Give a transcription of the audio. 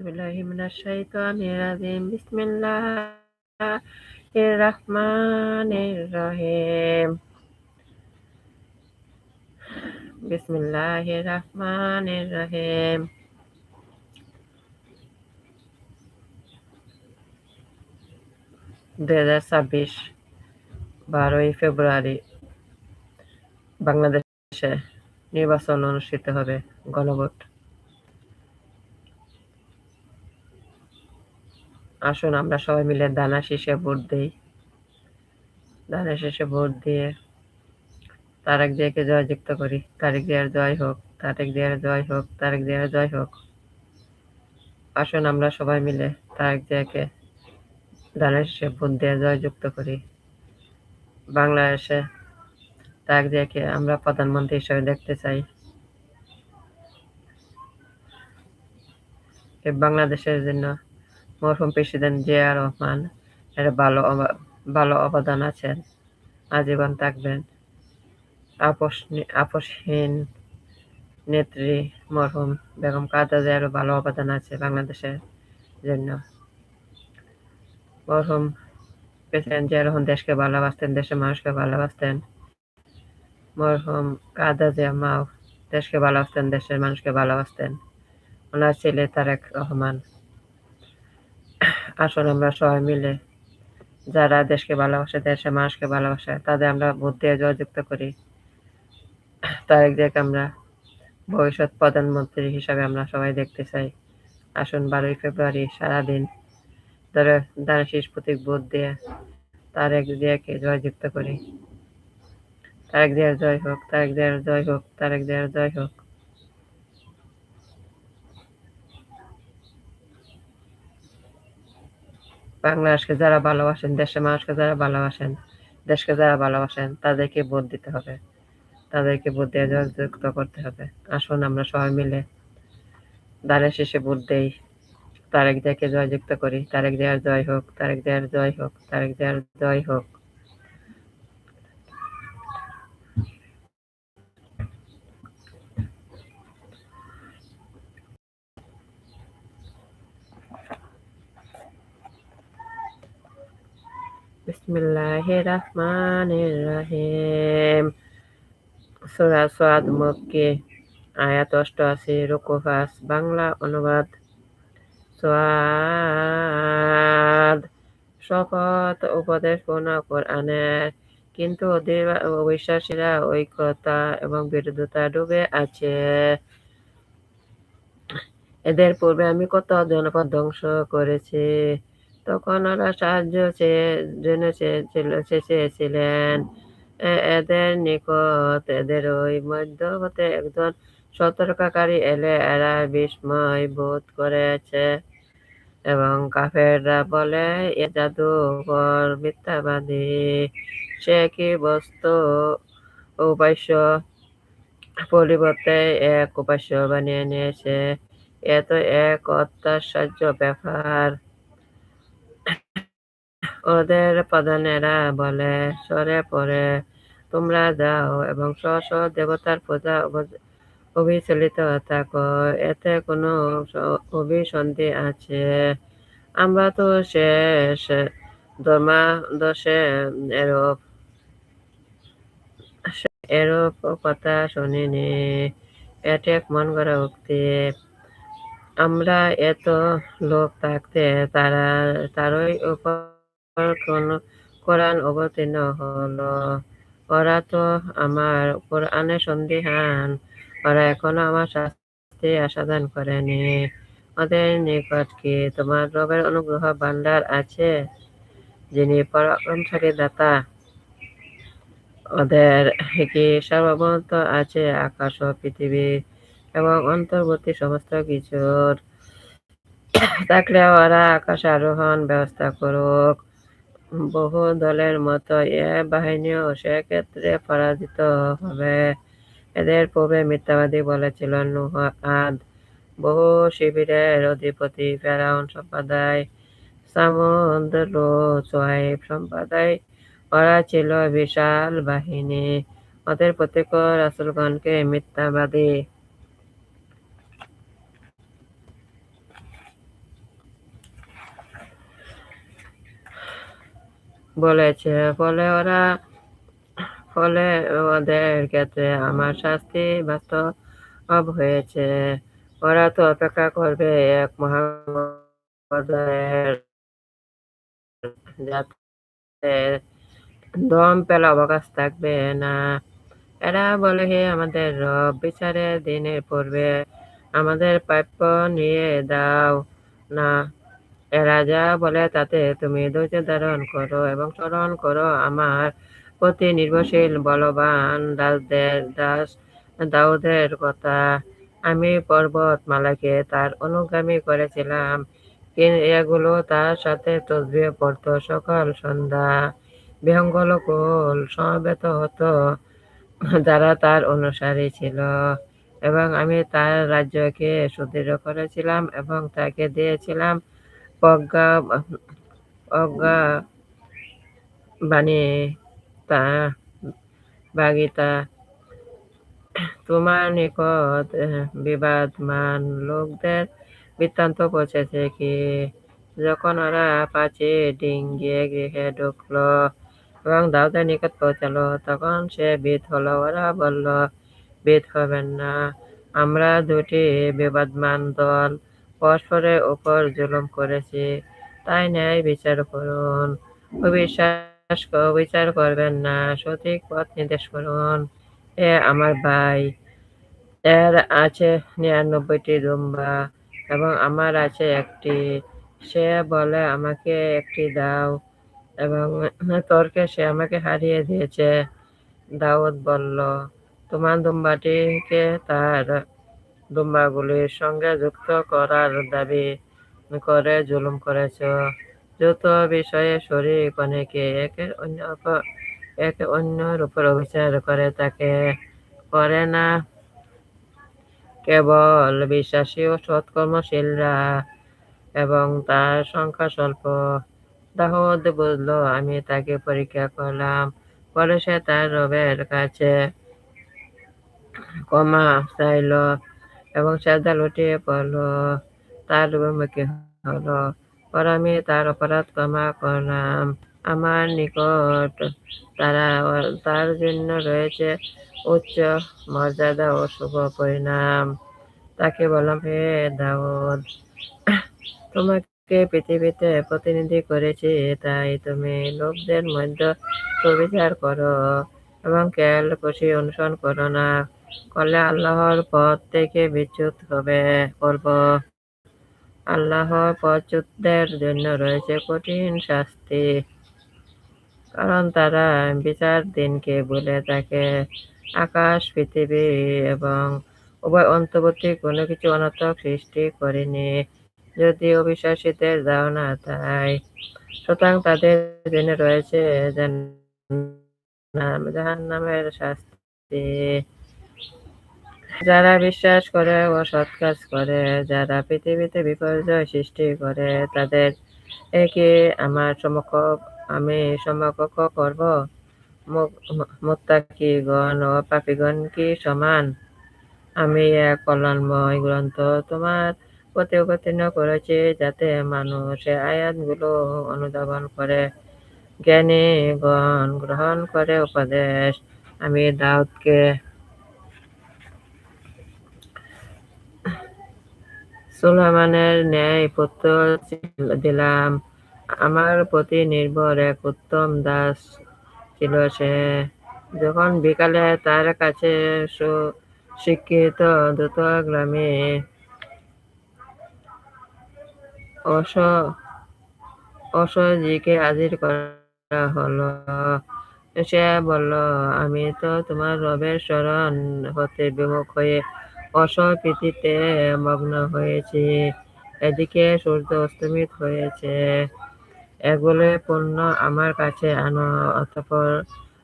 বিল্লাহি মিনাশ শাইতানির রাজিম দুই হাজার ছাব্বিশ বারোই ফেব্রুয়ারি বাংলাদেশে নির্বাচন অনুষ্ঠিত হবে গণভোট। আসুন, আমরা সবাই মিলে দানা শীষে ভোট দিই। দানা শীষে ভোট দিয়ে তারেক জিয়াকে জয়যুক্ত করি। তারেক জিয়ার জয় হোক, তারেক জিয়ার জয় হোক, তারেক জিয়ার জয় হোক। আসুন, আমরা সবাই মিলে তারেক জিয়াকে দানা শীষে ভোট দিয়ে জয়যুক্ত করি। বাংলাদেশে তারেক জিয়াকে আমরা প্রধানমন্ত্রী হিসেবে দেখতে চাই। বাংলাদেশের জন্য মরহুম প্রেসিডেন্ট জিয়া রহমান এর ভালো ভালো অবদান আছেন, আজীবন থাকবেন। আপোষ আপোষহীন নেত্রী মরহুম বেগম কাদা জিয়ারও ভালো অবদান আছে বাংলাদেশের জন্য। মরহুম প্রেসিডেন্ট জিয়া রহমান দেশকে ভালোবাসতেন, দেশের মানুষকে ভালোবাসতেন। মরহুম কাদা মাও দেশকে ভালোবাসতেন, দেশের মানুষকে ভালোবাসতেন। ওনার ছেলে তারেক রহমান। আসুন আমরা সবাই মিলে যারা দেশকে ভালোবাসে, দেশের মানুষকে ভালোবাসে, তাদের আমরা ভোট দিয়ে জয়যুক্ত করি। তারেক জিয়াকে আমরা ভবিষ্যৎ প্রধানমন্ত্রী হিসাবে আমরা সবাই দেখতে চাই। আসুন বারোই ফেব্রুয়ারি সারাদিন ধরে দানা শীষ প্রতীক ভোট দিয়ে তারেক জিয়াকে জয়যুক্ত করি। তারেক জিয়ার জয় হোক, তারেক জিয়ার জয় হোক, তারেক জিয়ার জয় হোক। বাংলাদেশকে যারা ভালোবাসেন, দেশের মানুষকে যারা ভালোবাসেন, দেশকে যারা ভালোবাসেন, তাদেরকে ভোট দিতে হবে। তাদেরকে ভোট দিয়ে জয়যুক্ত করতে হবে। আসুন আমরা সবাই মিলে দাঁড়ে শেষে ভোট দেই। তারেক জিয়াকে জয়যুক্ত করি। তারেক দেয়ার জয় হোক, তারেক দেয়ার জয় হোক, তারেক দেয়ার জয় হোক। বিসমিল্লাহির রহমানির রহিম সূরা সাদ মক্কি আয়াত অষ্টআশি রুকু পাঁচ বাংলা অনুবাদ। সাদ শপথ, উপদেশ পূর্ণ কোরআনের কিন্তু অবিশ্বাসীরা ঐক্যতা এবং বিরোধতা ডুবে আছে। এদের পূর্বে আমি কত জনপদ ধ্বংস করেছি? তখন ওরা সাহায্য জন্য চেয়েছিলেন। এদের নিকট, এদের ওই মধ্য হতে একজন সতর্ককারী এলে এরা বিস্ময় বোধ করেছে এবং কাফেররা বলে, এ জাদুকর মিথ্যাবাদী, সে কি বস্তু উপাস্য পরিবর্তে এক উপাস্য বানিয়ে নিয়েছে? এত এক অত্যাশ্চর্য ব্যাপার। ওদের প্রধানেরা বলে, সরে পড়ে, তোমরা যাও এবং স্ব স্ব দেবতার পূজা অবিচলিত থাকো। এতে কোনো অভিসন্ধি আছে। আমরা তো শেষ ধর্মাদশে এরূপ এরূপ কথা শুনিনি। এটি এক মন করা উক্তি। আমরা এত লোক থাকতে তারা, তারই উপর কোরআন অবতীর্ণ হল। ওরা তো আমার কোরআনে সন্দিহান, ওরা এখনও আমার শাস্তি আসাদান করেনি। ওদের নিকট কি তোমার রবের অনুগ্রহ ভান্ডার আছে? যিনি পরাক্রমশালী দাতা, ওদের কি সার্বভৌমত্ব আছে আকাশ ও পৃথিবী এবং অন্তর্বর্তী সমস্ত কিছুর? থাকলে ওরা আকাশ আরোহণ ব্যবস্থা করুক। বহু দলের মতো এ বাহিনীও সেক্ষেত্রে পরাজিত হবে। এদের পূর্বে মিথ্যাবাদী বলেছিল নুহ আদ। বহু শিবিরের অধিপতি, ফেরাউন সম্প্রদায়, সামুদ সোহাইব সম্প্রদায়, ওরা ছিল বিশাল বাহিনী। ওদের প্রত্যেক রাসুলগণকে মিথ্যাবাদী বলেছে, ফলে ওরা, ফলে ওদের ক্ষেত্রে আমার শাস্তি বাস্তব হয়েছে। ওরা তো অপেক্ষা করবে এক মহাপদের যাতে দম পেলা অবকাশ থাকবে না। এরা বলে, হে আমাদের রব, বিচারের দিনের পূর্বে আমাদের প্রাপ্য নিয়ে দাও। না যা বলে, তাতে তুমি ধৈর্য ধারণ করো এবং স্মরণ করো আমার প্রতি নির্ভরশীল, বলবান দাসদের দাস, দাউদের কথা। আমি পর্বতমালাকে তার অনুগামী করেছিলাম। এগুলো তার সাথে তসবিহ পড়তো। সকাল, সন্ধ্যা বিহঙ্গলকুল সমবেত হতো। যারা তার অনুসারী ছিল। এবং আমি তার রাজ্যকে সুদৃঢ় করেছিলাম এবং তাকে দিয়েছিলাম প্রজ্ঞা অজ্ঞা বাণী তা, বাগিতা। তোমার নিকট বিবাদমান লোকদের বৃত্তান্ত পৌঁছেছে কি? যখন ওরা পাঁচে ডিঙ্গিয়ে গৃহে ঢুকলো এবং দাউদের নিকট পৌঁছালো, তখন সে বিদ হলো, ওরা বলল বিদ হবেন না। আমরা দুটি বিবাদমান দল পরস্পরের উপর জুলুম করেছি। তাই ন্যায় বিচার করুন। অবিশ্বাস বিচার করবেন না। সঠিক পথ নির্দেশ করুন। এ আমার ভাই। এর আছে নিরানব্বইটি দুম্বা এবং আমার আছে একটি। সে বলে, আমাকে একটি দাও। এবং তর্কে সে আমাকে হারিয়ে দিয়েছে। দাউদ বলল, তোমার দুম্বাটিকে তার দুম্বাগুলির সঙ্গে যুক্ত করার দাবি করে জুলুম করেছ। যত বিষয়ে শরীর অনেকে একে অন্য একে অন্যের উপর অবিচার করে, তাকে করে না। কেবল বিশ্বাসী ও সৎকর্মশীলরা এবং তার সংখ্যা স্বল্প। দাহদ বুঝল, আমি তাকে পরীক্ষা করলাম, পরে সে তার রবের কাছে ক্ষমা চাইল। এবং সেদা লুটিয়ে পড়ল তার মুখে হলো। পর আমি তার অপরাধ ক্ষমা করলাম। আমার নিকট তারা তার জন্য রয়েছে উচ্চ মর্যাদা ও শুভ পরিণাম। তাকে বললাম হে দাউদ, তোমাকে পৃথিবীতে প্রতিনিধি করেছি, তাই তুমি লোকদের মধ্যে সুবিচার করো এবং কেল খুশি অনুসরণ করো না। করলে আল্লাহর পথ থেকে বিচ্যুত হবে, করব। আল্লাহর পথচ্যুতদের জন্য রয়েছে কঠিন শাস্তি, কারণ তারা বিচার দিনকে বলে থাকে। আকাশ, পৃথিবী এবং উভয় অন্তর্বর্তী কোনো কিছু অনর্থক সৃষ্টি করেনি যদি অবিশ্বাসীদের ধারণা তাই। সুতরাং তাদের জন্য রয়েছে জাহান নামের শাস্তি। যারা বিশ্বাস করে ও সৎ কাজ করে, যারা পৃথিবীতে বিপর্যয় সৃষ্টি করে, তাদের একে আমার সমক্ষ আমি সমকক্ষ করব। মোত্তাকিগণ ও পাপিগণ কি সমান? আমি এক কল্যাণময় গ্রন্থ তোমার প্রতি অবতীর্ণ করেছি, যাতে মানুষ আয়াতগুলো অনুধাবন করে। জ্ঞানীগণ গ্রহণ করে উপদেশ। আমি দাউদকে সুলাইমানের ন্যায় পুত্র দিলাম। আমার প্রতি নির্ভর এক উত্তম দাস ছিল সে। যখন বিকালে তার কাছে শিক্ষিত দ্রুতগ্রামে অস অসজিকে হাজির করা হলো। সে বলল, আমি তো তোমার রবের স্মরণ হতে বিমুখ হয়ে অসপ্রীতিতে মগ্ন হয়েছি। এদিকে সূর্য অস্তমিত হয়েছে। এগুলো পণ্য আমার কাছে আনো অতঃপর